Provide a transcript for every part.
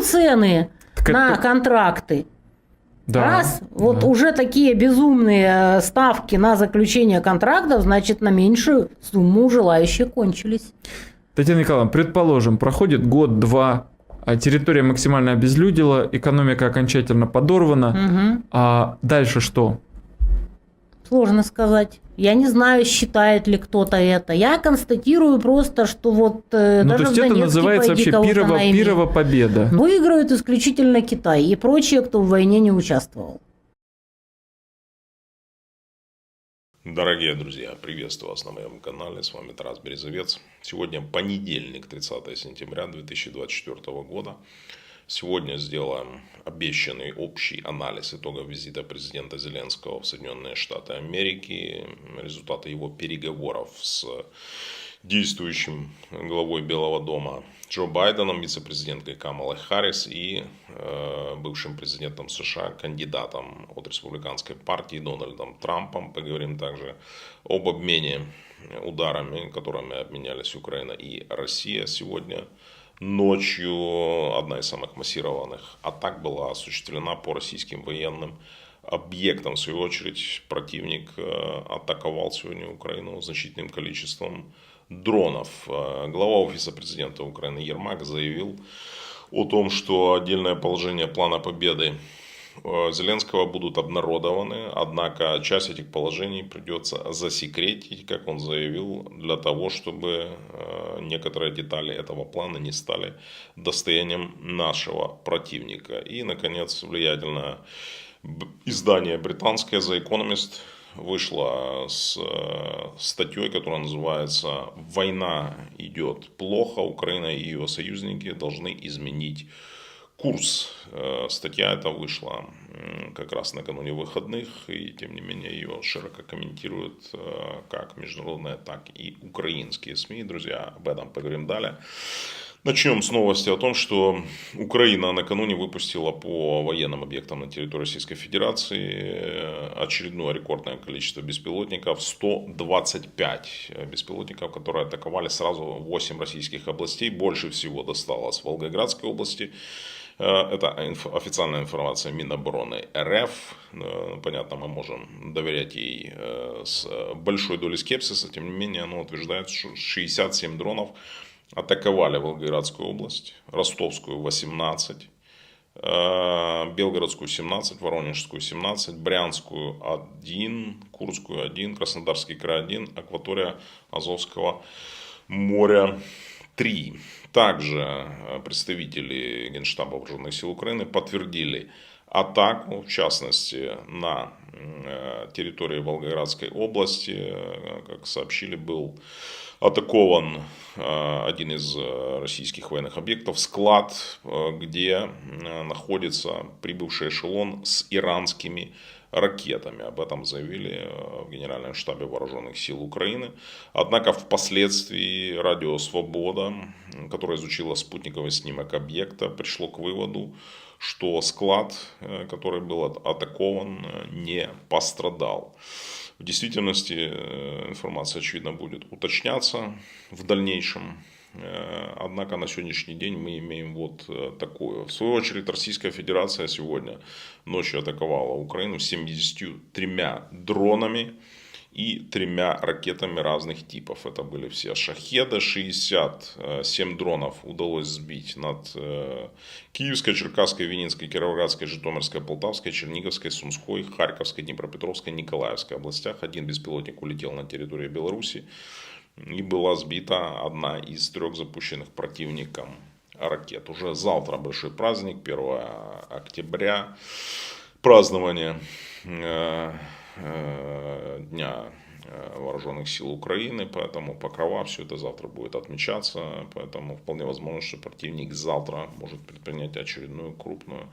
поднял цены Так на это- контракты. Да, Раз, вот да. уже такие безумные э, ставки на заключение контрактов, значит, на меньшую сумму желающие кончились. Татьяна Николаевна, предположим, проходит год-два, а территория максимально обезлюдила, экономика окончательно подорвана, Мгм. а дальше что? Сложно сказать. Я не знаю, считает ли кто-то это. Я констатирую просто, что вот э, ну, то даже есть в это называется вообще пирова, пирова победа. Выигрывает исключительно Китай и прочие, кто в войне не участвовал. Дорогие друзья, приветствую вас на моем канале. С вами Тарас Березовец. Сегодня понедельник, 30 сентября 2024 года. Сегодня сделаем обещанный общий анализ итогов визита президента Зеленского в Соединенные Штаты Америки, результаты его переговоров с действующим главой Белого дома Джо Байденом, вице-президенткой Камалой Харрис и э, бывшим президентом США, кандидатом от республиканской партии Дональдом Трампом. Поговорим также об обмене ударами, которыми обменялись Украина и Россия сегодня. Ночью одна из самых массированных атак была осуществлена по российским военным объектам. В свою очередь противник э, атаковал сегодня Украину значительным количеством дронов. Э, Глава Офиса президента Украины Ермак заявил о том, что отдельное положение плана победы Зеленского будут обнародованы, однако часть этих положений придется засекретить, как он заявил, для того, чтобы э, некоторые детали этого плана не стали достоянием нашего противника. И, наконец, влиятельное издание британское The Economist вышло с э, статьей, которая называется «Война идет плохо, Украина и ее союзники должны изменить курс». Э, Статья эта вышла как раз накануне выходных, и тем не менее ее широко комментируют э, как международные, так и украинские СМИ. Друзья, об этом поговорим далее. Начнем с новости о том, что Украина накануне выпустила по военным объектам на территории Российской Федерации э, очередное рекордное количество беспилотников. 125 беспилотников, которые атаковали сразу 8 российских областей. Больше всего досталось Волгоградской области. Э, Это официальная информация Минобороны РФ. Э, Понятно, мы можем доверять ей э, с большой долей скепсиса. Тем не менее, она утверждает, что 67 дронов атаковали Волгоградскую область, Ростовскую 18, э, Белгородскую 17, Воронежскую 17, Брянскую 1, Курскую 1, Краснодарский край 1, акватория Азовского моря 3. Также э, представители Генштаба Вооруженных сил Украины подтвердили атаку, в частности, на э, территории Волгоградской области. Э, Как сообщили, был атакован э, один из э, российских военных объектов, склад, э, где находится прибывший эшелон с иранскими ракетами. Об этом заявили в Генеральном штабе Вооруженных сил Украины. Однако впоследствии Радио Свобода, которое изучило спутниковый снимок объекта, пришло к выводу, что склад, который был атакован, не пострадал. В действительности э, информация, очевидно, будет уточняться в дальнейшем. Э, Однако на сегодняшний день мы имеем вот э, такое. В свою очередь Российская Федерация сегодня ночью атаковала Украину 73 дронами и тремя ракетами разных типов. Это были все шахеды, 67 дронов удалось сбить над э, Киевской, Черкасской, Винницкой, Кировоградской, Житомирской, Полтавской, Черниговской, Сумской, Харьковской, Днепропетровской, Николаевской областях. Один беспилотник улетел на территорию Беларуси и была сбита одна из трех запущенных противником ракет. Уже завтра большой праздник, 1 октября, празднование э, э, Дня э, Вооруженных сил Украины, поэтому Покрова, все это завтра будет отмечаться, поэтому вполне возможно, что противник завтра может предпринять очередную крупную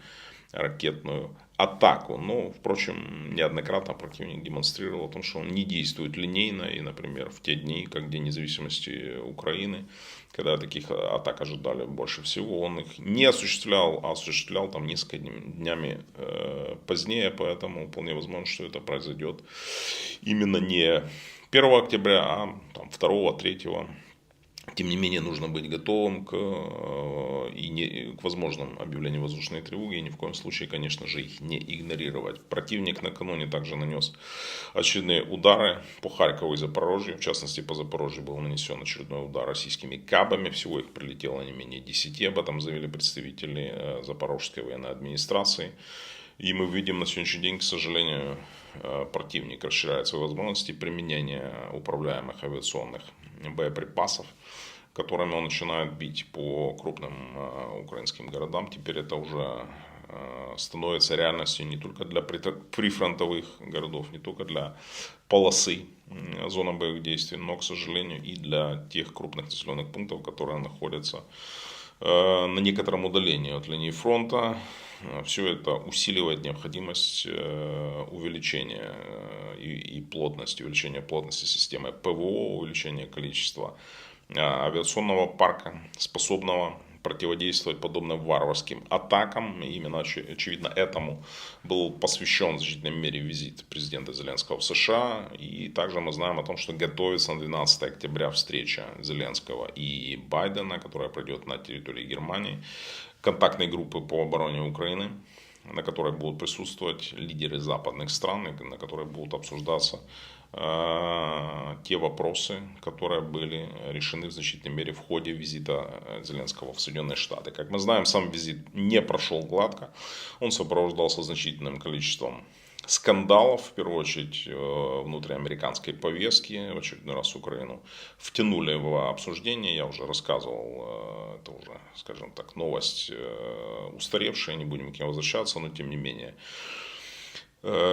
ракетную атаку. Но, впрочем, неоднократно противник демонстрировал о том, что он не действует линейно. И, например, в те дни, как День независимости Украины, когда таких атак ожидали больше всего, он их не осуществлял, а осуществлял там несколько днями э, позднее. Поэтому вполне возможно, что это произойдет именно не 1 октября, а там, 2, 3 Тем не менее, нужно быть готовым к, э, и не, к возможным объявлению воздушной тревоги. И ни в коем случае, конечно же, их не игнорировать. Противник накануне также нанес очередные удары по Харькову и Запорожью. В частности, по Запорожью был нанесен очередной удар российскими кабами. Всего их прилетело не менее 10. Об этом заявили представители э, Запорожской военной администрации. И мы видим на сегодняшний день, к сожалению, э, противник расширяет свои возможности применения управляемых авиационных боеприпасов, которыми он начинает бить по крупным э, украинским городам. Теперь это уже э, становится реальностью не только для прифронтовых городов, не только для полосы зоны боевых действий, но, к сожалению, и для тех крупных населенных пунктов, которые находятся на некотором удалении от линии фронта, все это усиливает необходимость э, увеличения э, и, плотности, увеличения плотности системы ПВО, увеличения количества э, авиационного парка, способного противодействовать подобным варварским атакам. Именно, очевидно, этому был посвящен в значительной мере визит президента Зеленского в США. И также мы знаем о том, что готовится на 12 октября встреча Зеленского и Байдена, которая пройдет на территории Германии контактной группы по обороне Украины, на которой будут присутствовать лидеры западных стран, на которой будут обсуждаться э, те вопросы, которые были решены в значительной мере в ходе визита Зеленского в Соединенные Штаты. Как мы знаем, сам визит не прошел гладко, он сопровождался значительным количеством скандалов, в первую очередь э, внутриамериканской повестки, в очередной раз Украину, втянули в обсуждение, я уже рассказывал, э, это уже, скажем так, новость э, устаревшая, не будем к ней возвращаться, но тем не менее.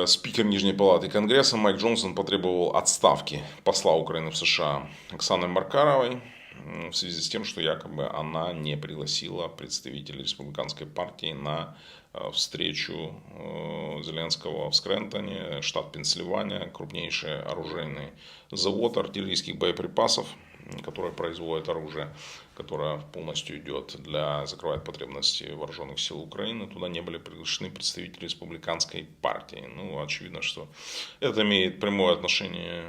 Спикер Нижней Палаты Конгресса Майк Джонсон потребовал отставки посла Украины в США Оксаны Маркаровой в связи с тем, что якобы она не пригласила представителей республиканской партии на Э, встречу э, Зеленского в Скрентоне, штат Пенсильвания, крупнейший оружейный завод артиллерийских боеприпасов, который производит оружие, которое полностью идет для, закрывает потребности вооруженных сил Украины. Туда не были приглашены представители республиканской партии. Ну, очевидно, что это имеет прямое отношение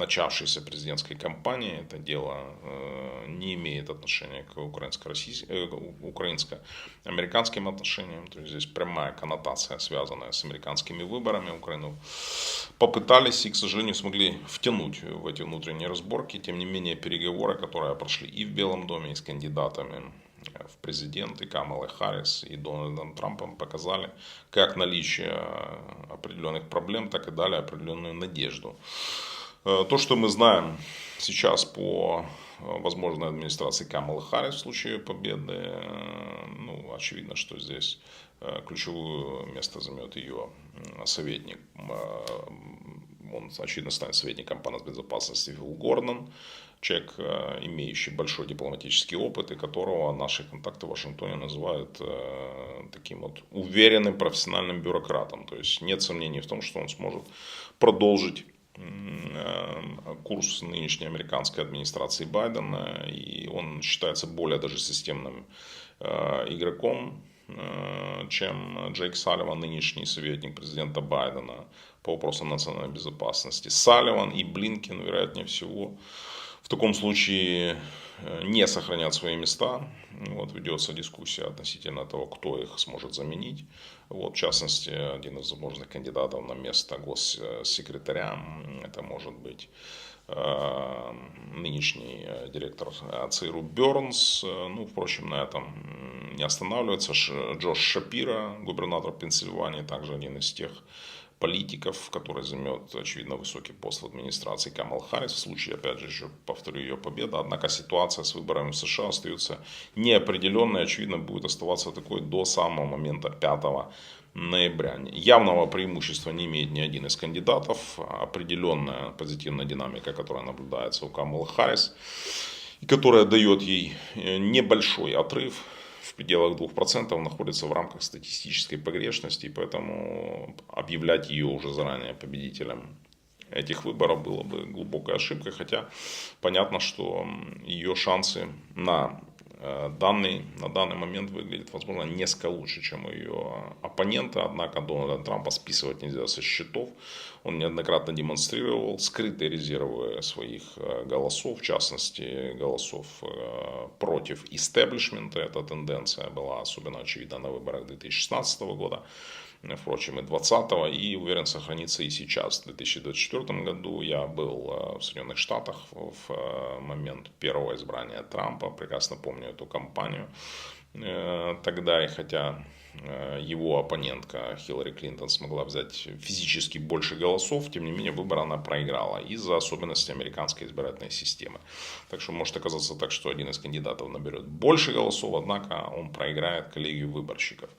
начавшейся президентской кампании. Это дело э, не имеет отношения к э, украинско-американским отношениям. То есть здесь прямая коннотация, связанная с американскими выборами. Украину попытались и, к сожалению, смогли втянуть в эти внутренние разборки. Тем не менее, переговоры, которые прошли и в Белом доме, и с кандидатами в президенты Камала Харрис и Дональдом Трампом показали как наличие определенных проблем, так и дали определенную надежду. Э, то, что мы знаем сейчас по э, возможной администрации Камала Харрис в случае победы, э, ну, очевидно, что здесь ключевое место займет ее советник. Он, очевидно, станет советником по безопасности Фил Гордон человек, э, имеющий большой дипломатический опыт, и которого наши контакты в Вашингтоне называют э, таким вот уверенным профессиональным бюрократом. То есть нет сомнений в том, что он сможет продолжить э, курс нынешней американской администрации Байдена, и он считается более даже системным игроком, чем Джейк Салливан, нынешний советник президента Байдена по вопросам национальной безопасности. Салливан и Блинкен, вероятнее всего, таком случае э, не сохранят свои места. Вот, ведется дискуссия относительно того, кто их сможет заменить. Вот, в частности, один из возможных кандидатов на место госсекретаря, это может быть э, нынешний э, директор ЦРУ Бернс. Ну, впрочем, на этом не останавливается. Джош Шапира, губернатор Пенсильвании, также один из тех политиков, который займет, очевидно, высокий пост в администрации Камал Харрис, в случае, опять же, еще повторю, ее победа. Однако ситуация с выборами в США остается неопределенной, очевидно, будет оставаться такой до самого момента 5 ноября. Явного преимущества не имеет ни один из кандидатов. Определенная позитивная динамика, которая наблюдается у Камала Харрис, которая дает ей э, небольшой отрыв в пределах 2% находится в рамках статистической погрешности, поэтому объявлять ее уже заранее победителем этих выборов было бы глубокой ошибкой, хотя понятно, что ее шансы на Данный, на данный момент выглядит, возможно, несколько лучше, чем ее оппонента, однако Дональда Трампа списывать нельзя со счетов. Он неоднократно демонстрировал скрытые резервы своих э, голосов, в частности, голосов э, против истеблишмента. Эта тенденция была особенно очевидна на выборах 2016 года впрочем, и 20-го, и уверен сохранится и сейчас. В 2024 году я был э, в Соединенных Штатах в э, момент первого избрания Трампа, прекрасно помню эту кампанию э, тогда, и хотя его оппонентка Хиллари Клинтон смогла взять физически больше голосов, тем не менее выбор она проиграла из-за особенностей американской избирательной системы. Так что может оказаться так, что один из кандидатов наберет больше голосов, однако он проиграет коллегию выборщиков.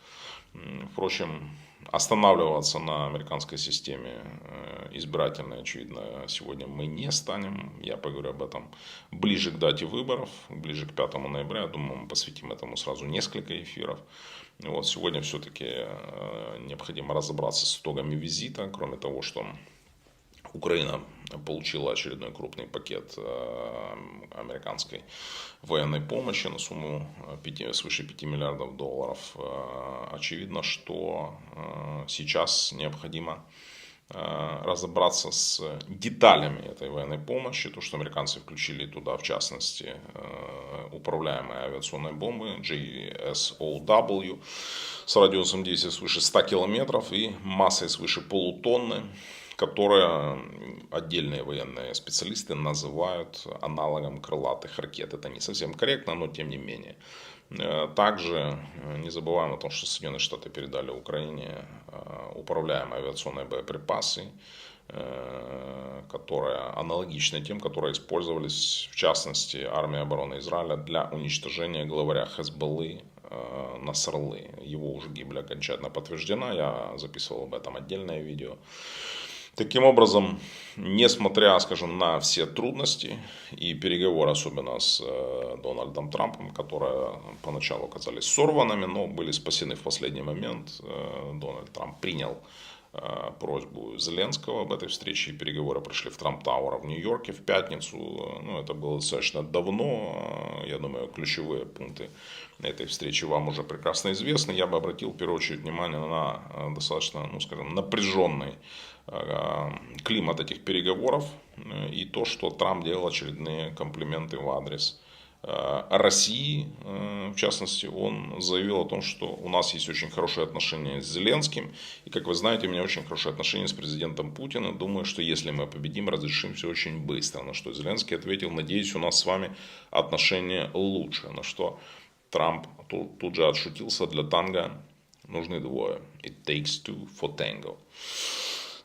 Впрочем, останавливаться на американской системе э, избирательной, очевидно, сегодня мы не станем. Я поговорю об этом ближе к дате выборов, ближе к 5 ноября. Думаю, мы посвятим этому сразу несколько эфиров. Вот сегодня все-таки э, необходимо разобраться с итогами визита, кроме того, что Украина получила очередной крупный пакет э, американской военной помощи на сумму 5, свыше 5 миллиардов долларов. Э, очевидно, что э, сейчас необходимо разобраться с деталями этой военной помощи. То, что американцы включили туда, в частности, управляемые авиационные бомбы JSOW с радиусом действия свыше 100 километров и массой свыше полутонны которое отдельные военные специалисты называют аналогом крылатых ракет. Это не совсем корректно, но тем не менее. Э, также э, не забываем о том, что Соединенные Штаты передали Украине э, управляемые авиационные боеприпасы, которые аналогичны тем, которые использовались, в частности, армией обороны Израиля для уничтожения главаря Хезбаллы Насрлы. Его уже гибель окончательно подтверждена, я записывал об этом отдельное видео. Таким образом, несмотря, скажем, на все трудности и переговоры, особенно с э, Дональдом Трампом, которые поначалу оказались сорванными, но были спасены в последний момент, э, Дональд Трамп принял просьбу Зеленского об этой встрече. И переговоры прошли в Трамп Тауэр в Нью-Йорке в пятницу. Ну, это было достаточно давно. Я думаю, ключевые пункты этой встречи вам уже прекрасно известны. Я бы обратил в первую очередь внимание на достаточно, ну, скажем, напряженный Э, климат этих переговоров э, и то, что Трамп делал очередные комплименты в адрес э, России, в частности, он заявил о том, что у нас есть очень хорошие отношения с Зеленским. И, как вы знаете, у меня очень хорошие отношения с президентом Путиным. Думаю, что если мы победим, разрешим все очень быстро. На что Зеленский ответил, надеюсь, у нас с вами отношения лучше. На что Трамп тут, тут же отшутился, для танго нужны двое. It takes two for tango.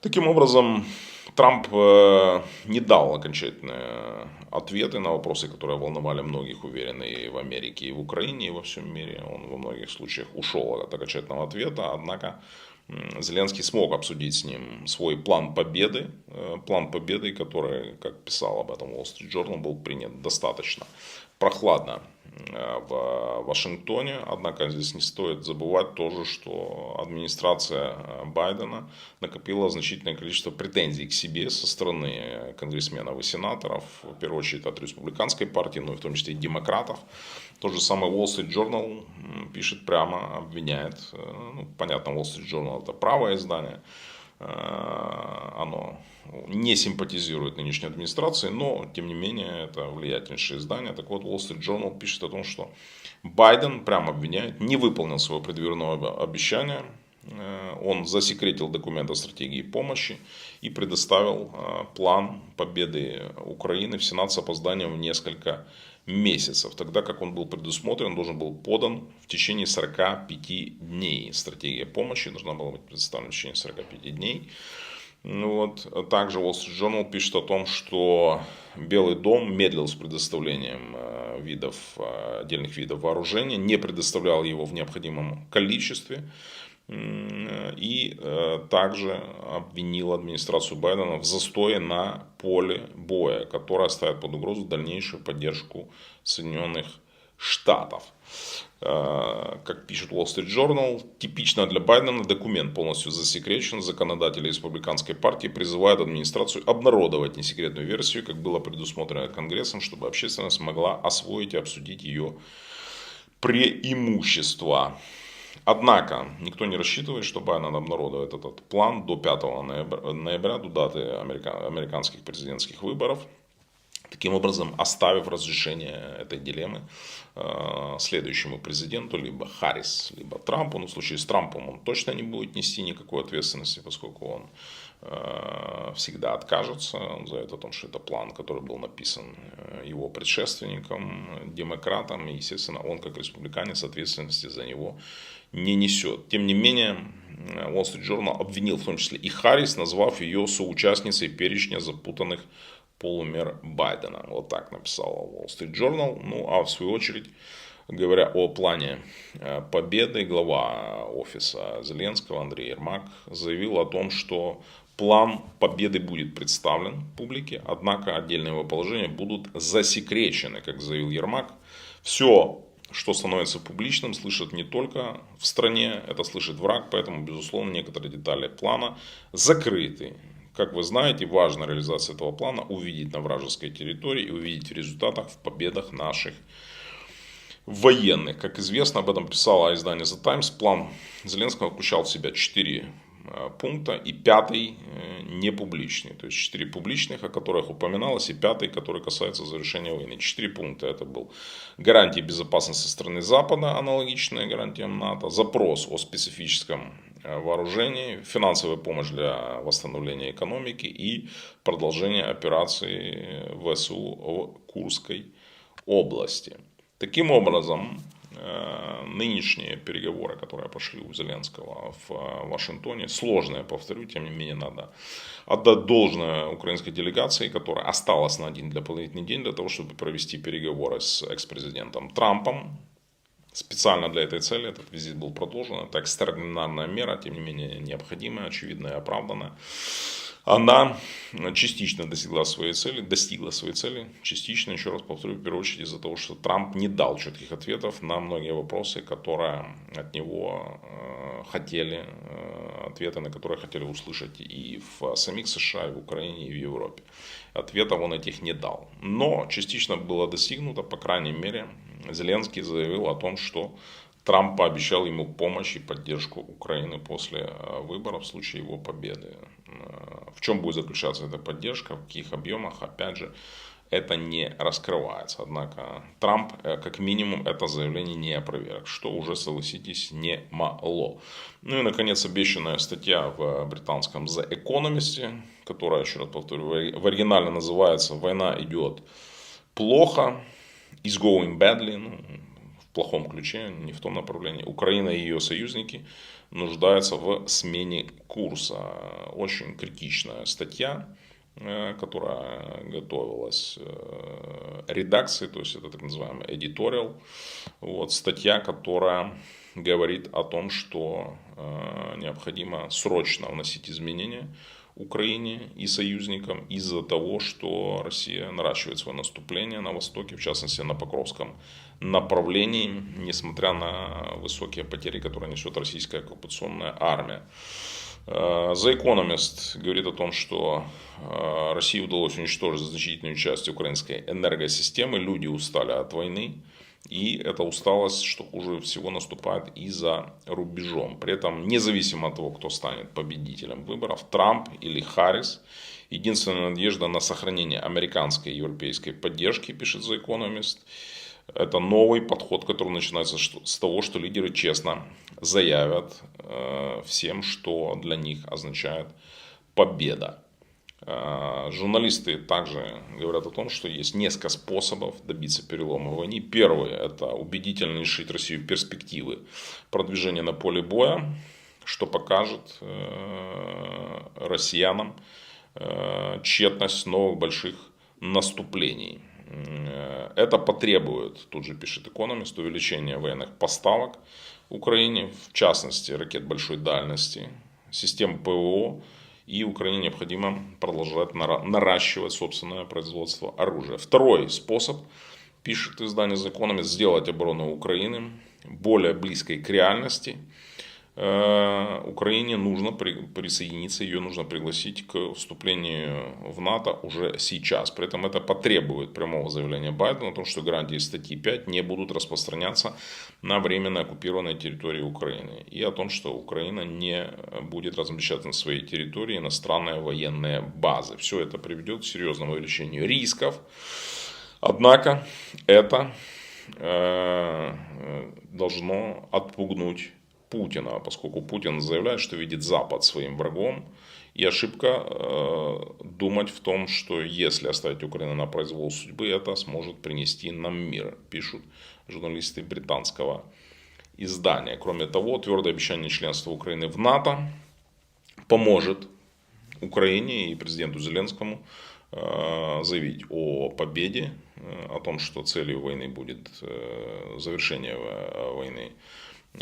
Таким образом, Трамп э, не дал окончательные ответы на вопросы, которые волновали многих, уверен, и в Америке, и в Украине, и во всем мире. Он во многих случаях ушел от окончательного ответа, однако Зеленский смог обсудить с ним свой план победы, э, план победы, который, как писал об этом Wall Street Journal, был принят достаточно прохладно в Вашингтоне. Однако здесь не стоит забывать тоже, что администрация э, Байдена накопила значительное количество претензий к себе со стороны конгрессменов и сенаторов, в первую очередь от республиканской партии, но и в том числе и демократов. Тот же самый Wall Street Journal пишет прямо, обвиняет, э, ну, понятно, Wall Street Journal это правое издание, оно не симпатизирует нынешней администрации, но, тем не менее, это влиятельнейшее издание. Так вот, Wall Street Journal пишет о том, что Байден прямо обвиняет, не выполнил своего предвыборного обещания, э, он засекретил документ о стратегии помощи и предоставил э, план победы Украины в Сенат с опозданием в несколько месяцев, тогда как он был предусмотрен, должен был подан в течение 45 дней. Стратегия помощи должна была быть представлена в течение 45 дней. Ну вот. Также Wall Street Journal пишет о том, что Белый дом медлил с предоставлением э, видов, э, отдельных видов вооружения, не предоставлял его в необходимом количестве и э, также обвинил администрацию Байдена в застое на поле боя, которое ставит под угрозу дальнейшую поддержку Соединенных Штатов. Э, как пишет Wall Street Journal, типично для Байдена документ полностью засекречен. Законодатели республиканской партии призывают администрацию обнародовать несекретную версию, как было предусмотрено Конгрессом, чтобы общественность могла освоить и обсудить ее преимущества. Однако, никто не рассчитывает, что Байден обнародует этот план до 5 ноября, ноября до даты американских президентских выборов. Таким образом, оставив разрешение этой дилеммы э, следующему президенту, либо Харрис, либо Трампу. Ну, в случае с Трампом он точно не будет нести никакой ответственности, поскольку он э, всегда откажется. Он заявит о том, что это план, который был написан э, его предшественником, демократом. И, естественно, он, как республиканец, ответственности за него не несет. Тем не менее, Wall Street Journal обвинил в том числе и Харрис, назвав ее соучастницей перечня запутанных полумер Байдена. Вот так написала Wall Street Journal. Ну, а в свою очередь, говоря о плане э, победы, глава офиса Зеленского Андрей Ермак заявил о том, что план победы будет представлен публике, однако отдельные его положения будут засекречены, как заявил Ермак. Все что становится публичным, слышат не только в стране, это слышит враг, поэтому, безусловно, некоторые детали плана закрыты. Как вы знаете, важная реализация этого плана увидеть на вражеской территории и увидеть в результатах, в победах наших военных. Как известно, об этом писало издание The Times, план Зеленского включал в себя четыре пункта и пятый э, не публичный. То есть четыре публичных, о которых упоминалось, и пятый, который касается завершения войны. Четыре пункта. Это был гарантии безопасности страны Запада, аналогичные гарантиям НАТО, запрос о специфическом э, вооружении, финансовая помощь для восстановления экономики и продолжение операции ВСУ в Курской области. Таким образом, Э, нынешние переговоры, которые пошли у Зеленского в э, Вашингтоне, сложные, повторю, тем не менее надо отдать должное украинской делегации, которая осталась на один дополнительный день для того, чтобы провести переговоры с экс-президентом Трампом. Специально для этой цели этот визит был продолжен. Это экстраординарная мера, тем не менее необходимая, очевидная и оправданная она частично достигла своей цели, достигла своей цели, частично, еще раз повторю, в первую очередь из-за того, что Трамп не дал четких ответов на многие вопросы, которые от него э, хотели, э, ответы на которые хотели услышать и в самих США, и в Украине, и в Европе. Ответов он этих не дал. Но частично было достигнуто, по крайней мере, Зеленский заявил о том, что Трамп пообещал ему помощь и поддержку Украины после э, выборов в случае его победы. Э, в чем будет заключаться эта поддержка, в каких объемах, опять же, это не раскрывается. Однако Трамп, э, как минимум, это заявление не опроверг, что уже, согласитесь, немало. Ну и, наконец, обещанная статья в британском The Economist, которая, еще раз повторю, в оригинале называется «Война идет плохо», is going badly, ну, плохом ключе, не в том направлении. Украина и ее союзники нуждаются в смене курса. Очень критичная статья, э, которая готовилась э, редакцией, то есть это так называемый editorial. Вот, статья, которая говорит о том, что э, необходимо срочно вносить изменения Украине и союзникам из-за того, что Россия наращивает свое наступление на востоке, в частности на Покровском направлении, несмотря на высокие потери, которые несет российская оккупационная армия. Э, The Economist говорит о том, что э, России удалось уничтожить значительную часть украинской энергосистемы, люди устали от войны, и эта усталость, что хуже всего, наступает и за рубежом. При этом, независимо от того, кто станет победителем выборов, Трамп или Харрис, единственная надежда на сохранение американской и европейской поддержки, пишет The Economist, это новый подход, который начинается с того, что лидеры честно заявят э, всем, что для них означает победа. Э, журналисты также говорят о том, что есть несколько способов добиться перелома в войне. Первый – это убедительно лишить Россию перспективы продвижения на поле боя, что покажет э, россиянам э, тщетность новых больших наступлений. Это потребует, тут же пишет экономист, увеличения военных поставок Украине, в частности ракет большой дальности, систем ПВО, и Украине необходимо продолжать наращивать собственное производство оружия. Второй способ, пишет издание Economist, сделать оборону Украины более близкой к реальности, Украине нужно при- присоединиться, ее нужно пригласить к вступлению в НАТО уже сейчас. При этом это потребует прямого заявления Байдена о том, что гарантии статьи 5 не будут распространяться на временно оккупированной территории Украины. И о том, что Украина не будет размещать на своей территории иностранные военные базы. Все это приведет к серьезному увеличению рисков. Однако это э, должно отпугнуть Путина, поскольку Путин заявляет, что видит Запад своим врагом. И ошибка э, думать в том, что если оставить Украину на произвол судьбы, это сможет принести нам мир, пишут журналисты британского издания. Кроме того, твердое обещание членства Украины в НАТО поможет Украине и президенту Зеленскому э, заявить о победе, э, о том, что целью войны будет э, завершение э, войны,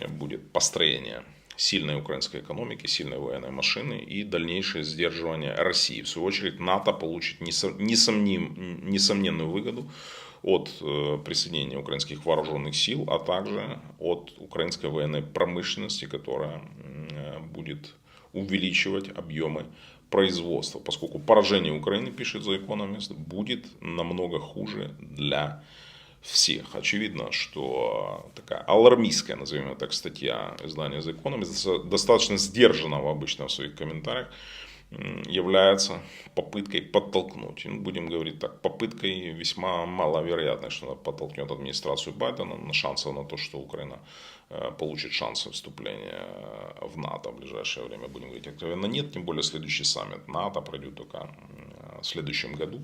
будет построение сильной украинской экономики, сильной военной машины и дальнейшее сдерживание России. В свою очередь НАТО получит несом- несомним- несомненную выгоду от э, присоединения украинских вооруженных сил, а также от украинской военной промышленности, которая э, будет увеличивать объемы производства, поскольку поражение Украины, пишет The Economist, будет намного хуже для всех. Очевидно, что такая алармистская, назовем ее так, статья издания The Economist, достаточно сдержанного обычно в своих комментариях, является попыткой подтолкнуть, ну, будем говорить так, попыткой весьма маловероятной, что она подтолкнет администрацию Байдена на шансов на то, что Украина э, получит шансы вступления в НАТО в ближайшее время, будем говорить откровенно, нет, тем более следующий саммит НАТО пройдет только в следующем году.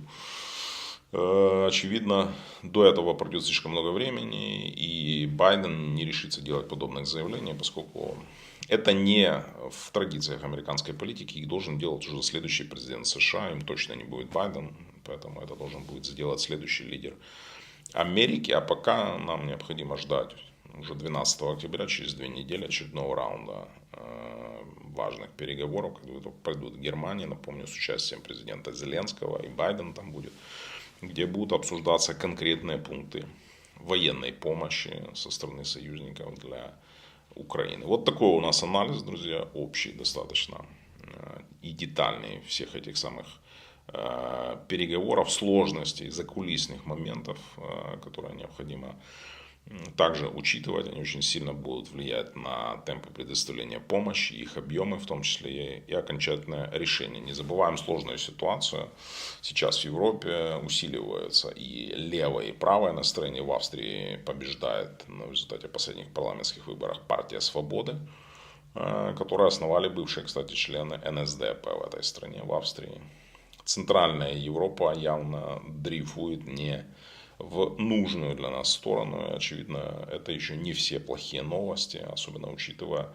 Э, Очевидно, до этого пройдет слишком много времени, и Байден не решится делать подобных заявлений, поскольку это не в традициях американской политики, их должен делать уже следующий президент США, им точно не будет Байден, поэтому это должен будет сделать следующий лидер Америки, а пока нам необходимо ждать уже 12 октября, через две недели, очередного раунда э, важных переговоров, которые пройдут в Германии, напомню, с участием президента Зеленского и Байден там будет, где будут обсуждаться конкретные пункты военной помощи со стороны союзников для Украины. Вот такой у нас анализ, друзья, общий достаточно э, и детальный всех этих самых э, переговоров, сложностей, закулисных моментов, э, которые необходимо также учитывать. Они очень сильно будут влиять на темпы предоставления помощи, их объемы, в том числе и, окончательное решение. Не забываем сложную ситуацию. Сейчас в Европе усиливаются и левое, и правое настроение. В Австрии побеждает на результате последних парламентских выборов партия «Свободы», э, которые основали бывшие, кстати, члены НСДП в этой стране, в Австрии. Центральная Европа явно дрейфует не в нужную для нас сторону. Очевидно, это еще не все плохие новости, особенно учитывая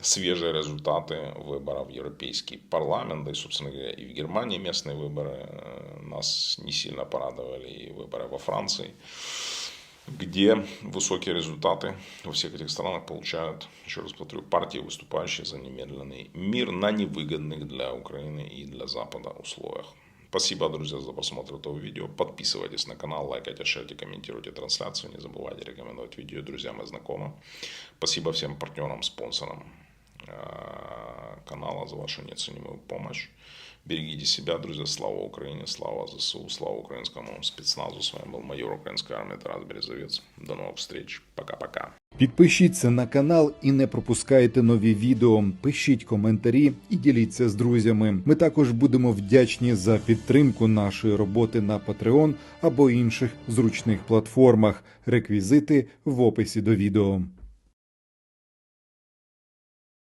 свежие результаты выборов в Европейский парламент, да и, собственно говоря, и в Германии местные выборы э, нас не сильно порадовали, и выборы во Франции, где высокие результаты во всех этих странах получают, еще раз повторю, партии, выступающие за немедленный мир на невыгодных для Украины и для Запада условиях. Спасибо, друзья, за просмотр этого видео. Подписывайтесь на канал, лайкайте, шерьте, комментируйте трансляцию. Не забывайте рекомендовать видео друзьям и знакомым. Спасибо всем партнерам, спонсорам э, канала за вашу неоценимую помощь. Берегите себя, друзья. Слава Украине, слава ЗСУ, слава украинскому спецназу. С вами был майор украинской армии Тарас Березовец. До новых встреч. Пока-пока. Підпишіться на канал і не пропускайте нові відео. Пишіть коментарі і діліться з друзями. Ми також будемо вдячні за підтримку нашої роботи на Patreon або інших зручних платформах. Реквізити в описі до відео.